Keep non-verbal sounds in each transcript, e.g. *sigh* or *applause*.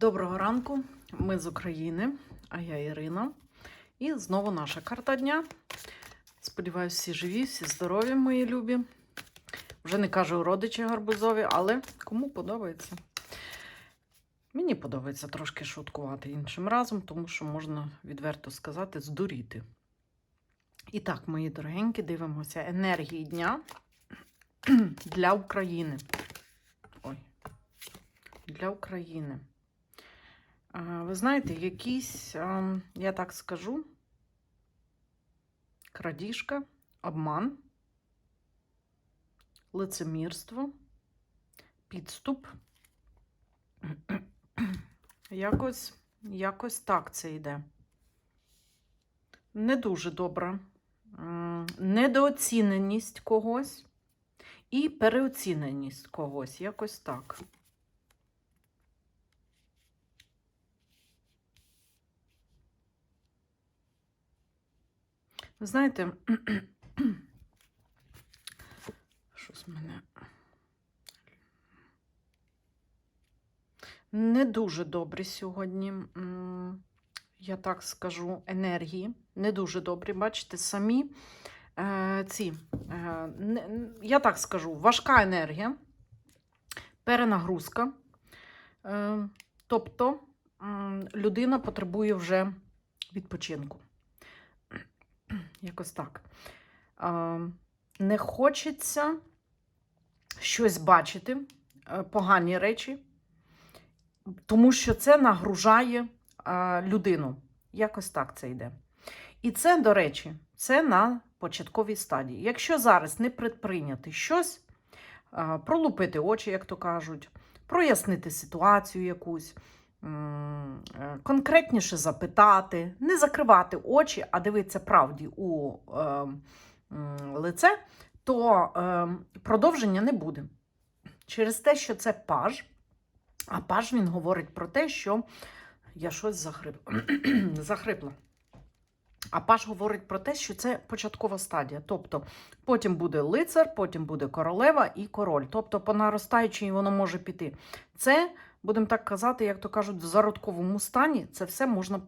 Доброго ранку, ми з України, а я Ірина. І знову наша карта дня. Сподіваюсь, всі живі, всі здорові, мої любі. Вже не кажу родичі гарбузові, але кому подобається. Мені подобається трошки шуткувати іншим разом, тому що можна відверто сказати, здуріти. І так, мої дорогенькі, дивимося енергії дня *clears throat* для України. Ой, для України. Ви знаєте, якийсь, я так скажу, крадіжка, обман, лицемірство, підступ. *clears throat* Якось, якось так це йде. Не дуже добре. Недооціненість когось і переоціненість когось. Якось так. Ви знаєте, *clears throat* щось мене не дуже добрі сьогодні, я так скажу, енергії. Не дуже добрі. Бачите, самі е, ці, е, я так скажу, важка енергія, перенагрузка. Е, тобто людина потребує вже відпочинку. *clears throat* Якось так. Не хочеться щось бачити, е, погані речі, тому що це нагружає е, людину. Якось так це йде. І це, до речі, це на початковій стадії. Якщо зараз не предприйняти щось, е, пролупити очі, як то кажуть, прояснити ситуацію якусь, конкретніше запитати, не закривати очі, а дивитися правді у е, лице, то е, продовження не буде. Через те, що це паж, а паж він говорить про те, що я щось захрип... *clears throat* захрипла. А паж говорить про те, що це початкова стадія. Тобто потім буде лицар, потім буде королева і король. Тобто, по наростаючій воно може піти. Це, будемо так казати, як то кажуть, в зародковому стані це все можна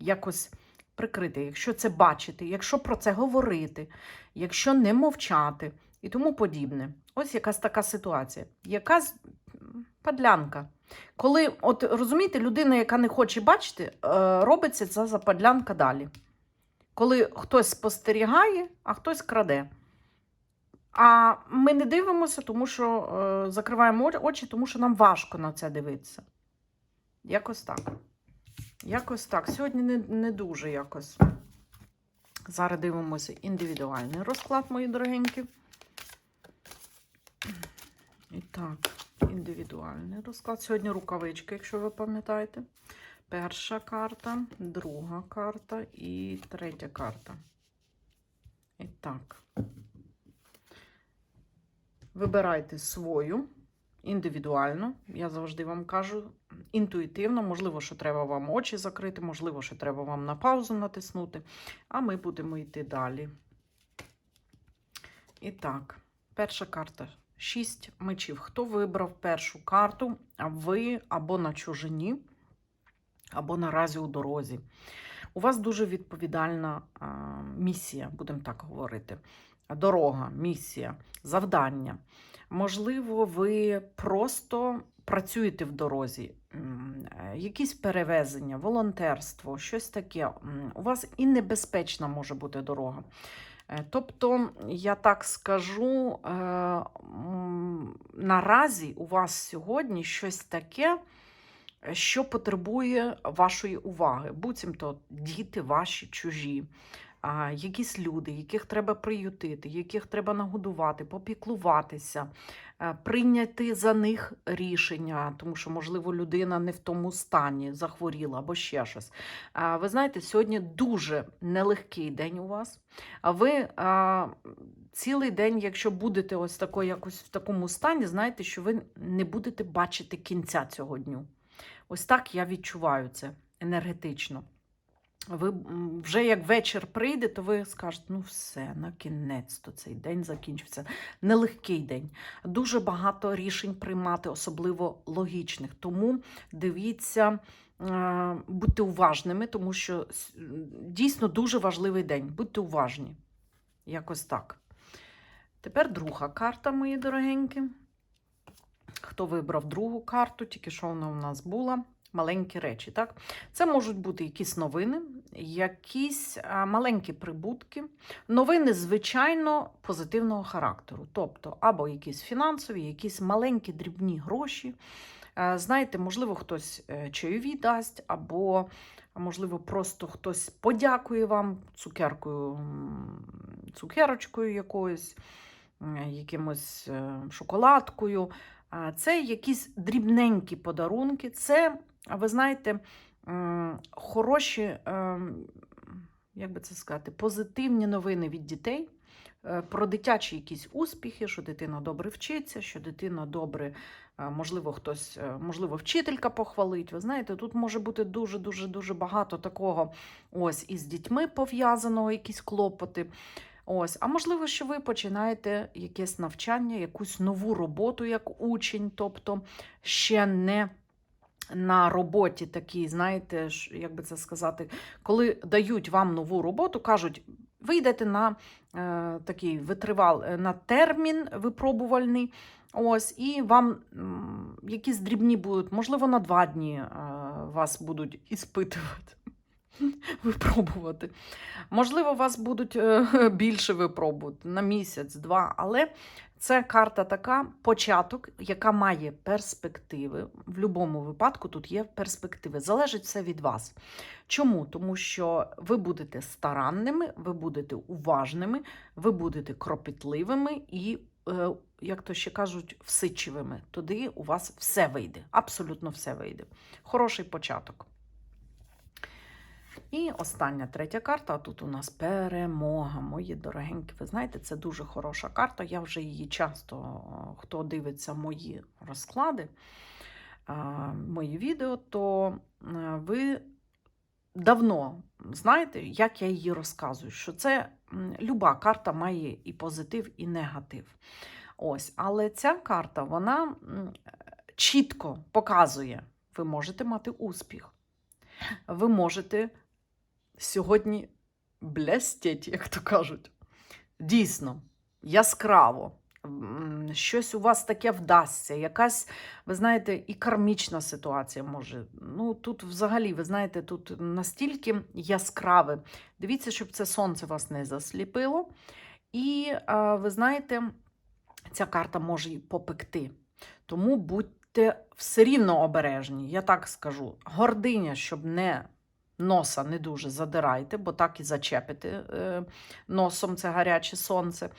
якось прикрити. Якщо це бачити, якщо про це говорити, якщо не мовчати і тому подібне. Ось якась така ситуація. Якась падлянка. Коли, от розумієте, людина, яка не хоче бачити, е, робиться ця западлянка далі. Коли хтось спостерігає, а хтось краде. А ми не дивимося, тому що е, закриваємо очі- тому що нам важко на це дивитися. Якось так. Якось так. Сьогодні не, не дуже якось. Зараз дивимося індивідуальний розклад, мої дорогенькі. І так, індивідуальний розклад. Сьогодні рукавички, якщо ви пам'ятаєте. Перша карта, друга карта і третя карта. І так. Вибирайте свою індивідуально. Я завжди вам кажу інтуїтивно. Можливо, що треба вам очі закрити, можливо, що треба вам на паузу натиснути. А ми будемо йти далі. І так, перша карта. Шість мечів. Хто вибрав першу карту? А ви або на чужині, або наразі у дорозі. У вас дуже відповідальна а, місія, будемо так говорити. Дорога, місія, завдання. Можливо, ви просто працюєте в дорозі, якісь перевезення, волонтерство, щось таке. У вас і небезпечна може бути дорога. Е, Тобто, я так скажу, е, наразі у вас сьогодні щось таке, що потребує вашої уваги. Буцімто діти ваші чужі, якісь люди, яких треба приютити, яких треба нагодувати, попіклуватися, е, прийняти за них рішення, тому що, можливо, людина не в тому стані, захворіла або ще щось. Ви знаєте, сьогодні дуже нелегкий день у вас. А ви цілий день, якщо будете ось тако, якось в такому стані, знаєте, що ви не будете бачити кінця цього дню. Ось так я відчуваю це енергетично. Ви вже як вечір прийде, то ви скажете, ну все, на кінець то цей день закінчився. Нелегкий день. Дуже багато рішень приймати, особливо логічних. Тому дивіться, е, будьте уважними, тому що дійсно дуже важливий день. Будьте уважні. Якось так. Тепер друга карта, мої дорогенькі. Хто вибрав другу карту, тільки що вона у нас була. Маленькі речі, так? Це можуть бути якісь новини, якісь маленькі прибутки, новини, звичайно, позитивного характеру. Тобто, або якісь фінансові, якісь маленькі дрібні гроші. Знаєте, можливо, хтось е, чайові дасть, або, можливо, просто хтось подякує вам цукеркою, цукерочкою якоюсь, якимось е, шоколадкою. Це якісь дрібненькі подарунки. Це, ви знаєте, хороші, ем, як би це сказати, позитивні новини від дітей. е, Про дитячі якісь успіхи, що дитина добре вчиться, що дитина добре, е, можливо, хтось, е, можливо, вчителька похвалить. Ви знаєте, тут може бути дуже дуже дуже багато такого ось із дітьми пов'язаного, якісь клопоти. Ось, а можливо, що ви починаєте якесь навчання, якусь нову роботу як учень, тобто ще не на роботі такій, знаєте, як би це сказати, коли дають вам нову роботу, кажуть, ви йдете на е, такий витривал, е, на термін випробувальний. Ось, і вам якісь дрібні будуть, можливо, на два дні е, вас будуть іспитувати, *laughs* випробувати. Можливо, вас будуть е, *laughs* більше випробувати на місяць-два, але це карта така початок, яка має перспективи. В будь-якому випадку тут є перспективи. Залежить все від вас. Чому? Тому що ви будете старанними, ви будете уважними, ви будете кропітливими і, е, як то ще кажуть, всичивими. Тоді у вас все вийде. Абсолютно все вийде. Хороший початок. І остання третя карта. А тут у нас перемога, мої дорогенькі. Ви знаєте, це дуже хороша карта. Я вже її часто, хто дивиться мої розклади, мої відео, то е, ви давно знаєте, як я її розказую, що це люба карта має і позитив, і негатив. Ось, але ця карта, вона чітко показує, ви можете мати успіх. Ви можете сьогодні блестять, як то кажуть. Дійсно, яскраво. Щось у вас таке вдасться, якась, ви знаєте, і кармічна ситуація може. Ну, тут взагалі, ви знаєте, тут настільки яскраве. Дивіться, щоб це сонце вас не засліпило. І, ви знаєте, ця карта може і попекти. Тому будьте все рівно обережні, я так скажу. Гординя, щоб не носа не дуже задирайте, бо так і зачепите е, носом це гаряче сонце.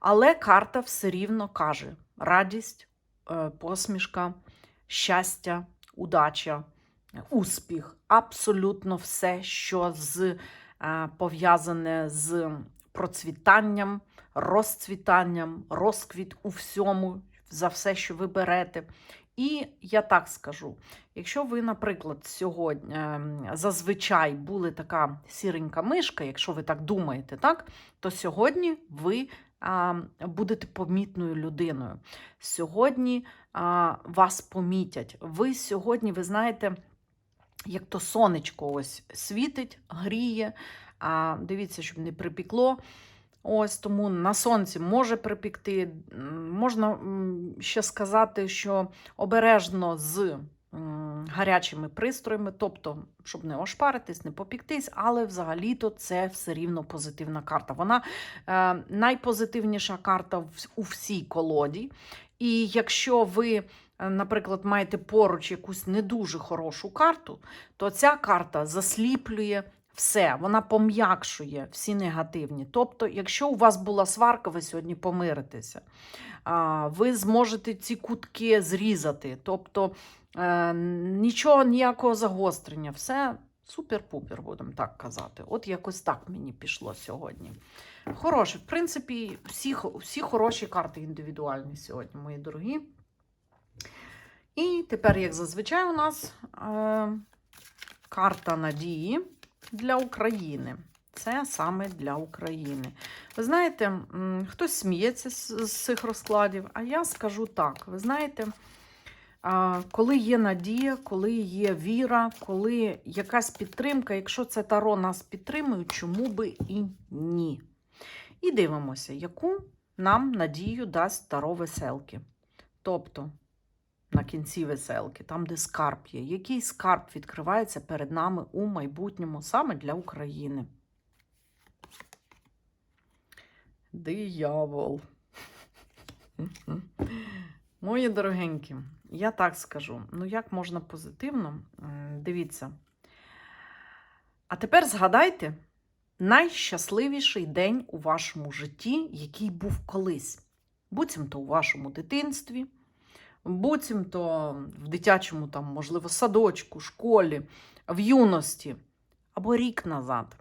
Але карта все рівно каже: радість, е, посмішка, щастя, удача, успіх абсолютно все, що з, е, пов'язане з процвітанням, розцвітанням, розквіт у всьому, за все, що ви берете. І я так скажу: якщо ви, наприклад, сьогодні ем, зазвичай були така сіренька мишка, якщо ви так думаєте, так, то сьогодні ви будете помітною людиною. Сьогодні вас помітять. Ви сьогодні, ви знаєте, як то сонечко ось світить, гріє. Дивіться, щоб не припікло. Ось тому на сонці може припікти. Можна ще сказати, що обережно з гарячими пристроями, тобто, щоб не ошпаритись, не попіктись, але взагалі-то це все рівно позитивна карта. Вона е, найпозитивніша карта у всій колоді. І якщо ви, е, наприклад, маєте поруч якусь не дуже хорошу карту, то ця карта засліплює все, вона пом'якшує всі негативні. Тобто, якщо у вас була сварка, ви сьогодні помиритеся. Ви зможете ці кутки зрізати. Тобто е, нічого, ніякого загострення. Все супер-пупер, будемо так казати. От якось так мені пішло сьогодні. Хороше, в принципі, всі, всі хороші карти індивідуальні сьогодні, мої дорогі. І тепер, як зазвичай, у нас е, карта надії. Для України. Це саме для України. Ви знаєте, хтось сміється з, цих розкладів, а я скажу так: ви знаєте, коли є надія, коли є віра, коли якась підтримка, якщо це таро нас підтримує, чому би і ні? І дивимося, яку нам надію дасть таро веселки. Тобто на кінці веселки, там, де скарб є, який скарб відкривається перед нами у майбутньому саме для України. Диявол. *laughs* Мої дорогенькі, я так скажу. Ну, як можна позитивно? Дивіться. А тепер згадайте найщасливіший день у вашому житті, який був колись. Буцімто у вашому дитинстві, буцімто в дитячому, там, можливо, садочку, школі, в юності або рік назад.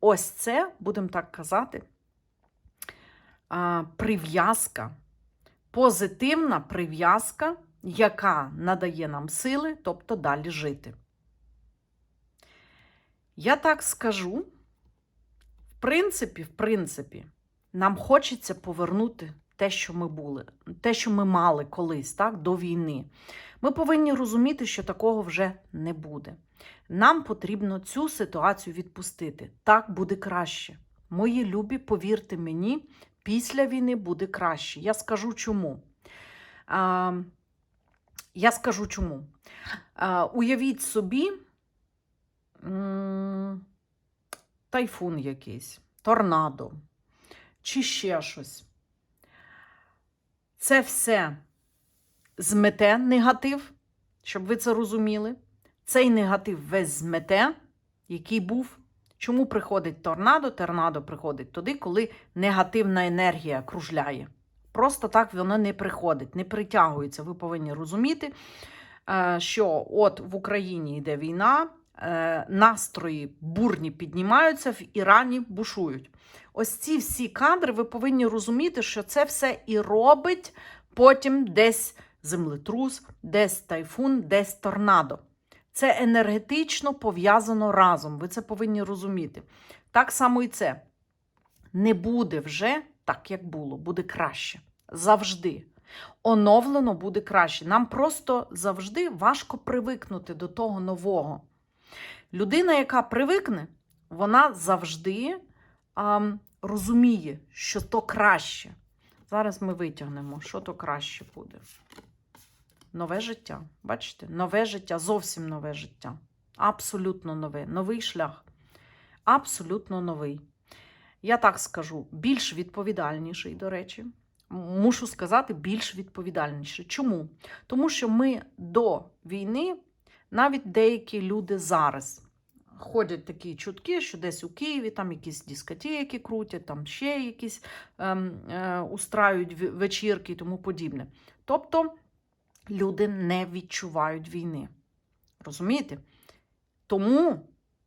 Ось це, будемо так казати, прив'язка, позитивна прив'язка, яка надає нам сили, тобто далі жити. Я так скажу, в принципі, в принципі, нам хочеться повернути те, що ми були, те, що ми мали колись, так, до війни. Ми повинні розуміти, що такого вже не буде. Нам потрібно цю ситуацію відпустити. Так буде краще. Мої любі, повірте мені, після війни буде краще. Я скажу чому. А, я скажу чому. А, уявіть собі тайфун якийсь, торнадо чи ще щось. Це все змете негатив, щоб ви це розуміли. Цей негатив весь змете, який був. Чому приходить торнадо? Торнадо приходить туди, коли негативна енергія кружляє. Просто так воно не приходить, не притягується. Ви повинні розуміти, е, що от в Україні йде війна, настрої бурні піднімаються, в Ірані бушують. Ось ці всі кадри, ви повинні розуміти, що це все і робить потім десь землетрус, десь тайфун, десь торнадо. Це енергетично пов'язано разом. Ви це повинні розуміти. Так само і це. Не буде вже так, як було, буде краще. Завжди. Оновлено буде краще. Нам просто завжди важко привикнути до того нового. Людина, яка привикне, вона завжди а, розуміє, що то краще. Зараз ми витягнемо, що то краще буде. Нове життя. Бачите? Нове життя, зовсім нове життя. Абсолютно нове. Новий шлях. Абсолютно новий. Я так скажу, більш відповідальніший, до речі. Мушу сказати, більш відповідальніший. Чому? Тому що ми до війни, навіть деякі люди зараз ходять такі чутки, що десь у Києві там якісь дискотеки крутять, там ще якісь ем, е, устраюють вечірки і тому подібне. Тобто люди не відчувають війни. Розумієте? Тому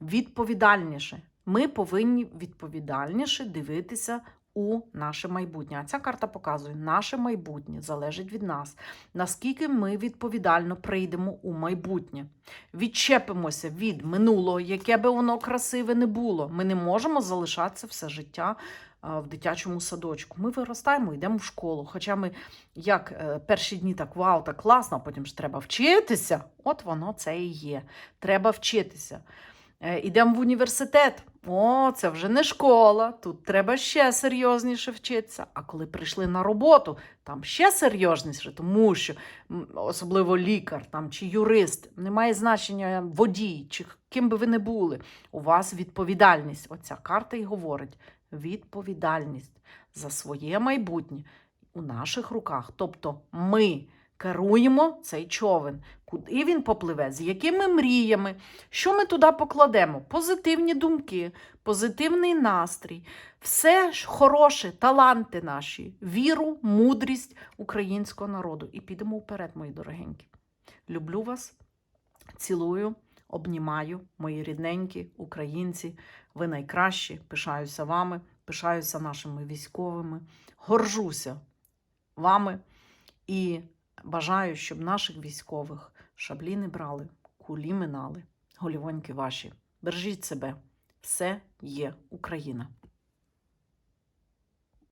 відповідальніше. Ми повинні відповідальніше дивитися у наше майбутнє. А ця карта показує, наше майбутнє залежить від нас. Наскільки ми відповідально прийдемо у майбутнє. Відчепимося від минулого, яке би воно красиве не було. Ми не можемо залишатися все життя в дитячому садочку. Ми виростаємо, йдемо в школу. Хоча ми як е, перші дні так вау, так класно, а потім ж треба вчитися. От воно це і є. Треба вчитися. Е, Ідемо в університет. О, це вже не школа. Тут треба ще серйозніше вчитися. А коли прийшли на роботу, там ще серйозніше, тому що особливо лікар там, чи юрист, немає значення водій, чи ким би ви не були. У вас відповідальність. Оця карта і говорить: відповідальність за своє майбутнє у наших руках. Тобто ми керуємо цей човен. Куди він попливе, з якими мріями, що ми туди покладемо? Позитивні думки, позитивний настрій, все ж хороше, таланти наші, віру, мудрість українського народу. І підемо вперед, мої дорогенькі. Люблю вас, цілую, обнімаю, мої рідненькі українці. Ви найкращі, пишаюся вами, пишаюся нашими військовими, горжуся вами і бажаю, щоб наших військових шаблі не брали, кулі минали, голівоньки ваші Бережіть себе. Все є Україна.